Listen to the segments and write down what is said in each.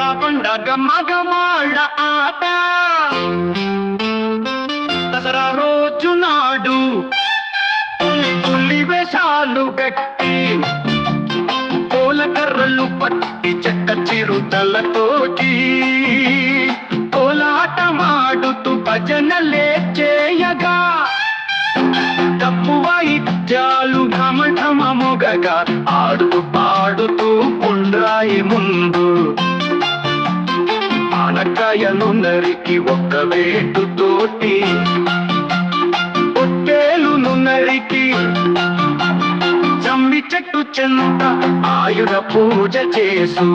దసరా మగమాళ్ళ ఆట. దసరా రోజు నాడు పులి వేషాలు గట్టి పూల కర్రలు పట్టి చెక్క చిరుతలతోటి కోలాటమాడుతూ భజనలే చేయగా. డప్పు వాయిద్యాలు ఘమఘమముగగా ఆడుతూ పాడుతూ ఉండాయి ముందు ఆనకాయలు నరికి ఒక్క వేటుతోటి పొట్టేలును నరికి జమ్మి చెట్టు చెంత ఆయుధ పూజ చేసు.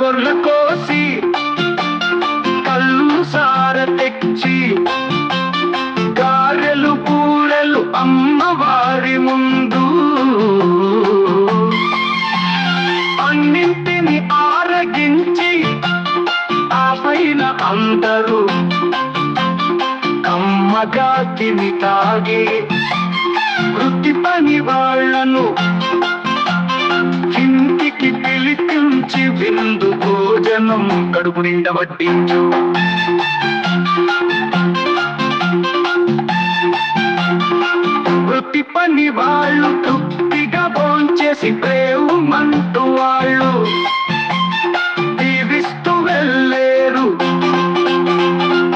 గొర్రె కోసి తెచ్చి గారెలు పూరెలు అమ్మవారి ముందు. అన్నింటిని ఆరగించి ఆ పైన అందరూ కమ్మగా తిని తాగి వృత్తి పని వాళ్ళను ఇంటికి పిలిపించి విందు భోజనం కడుపు నిండా వడ్డించు. భోంచేసి ప్రేమంటూ వాళ్ళు దీవిస్తూ వెళ్ళేరు.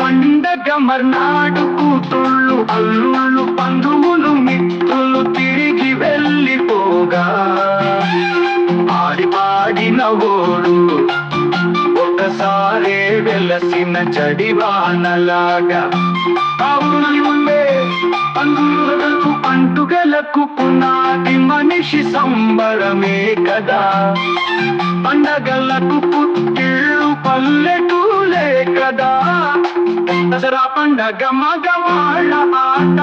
పండగ మర్నాడు కూతుళ్ళు అల్లుళ్ళు బంధువులు మిత్రులు తిరిగి వెళ్ళిపోగా. ఆడి పాడిన ఓడు ఒకసారే వెలసిన చడివానలాగా అవునులే పండుగలకు పండుగలకు పునా మనిషి సంబరమే కదా. పండగలకు పుట్టిళ్ళు పల్లెటూలే కదా. దసరా పండగ మగవాళ్ళ ఆట.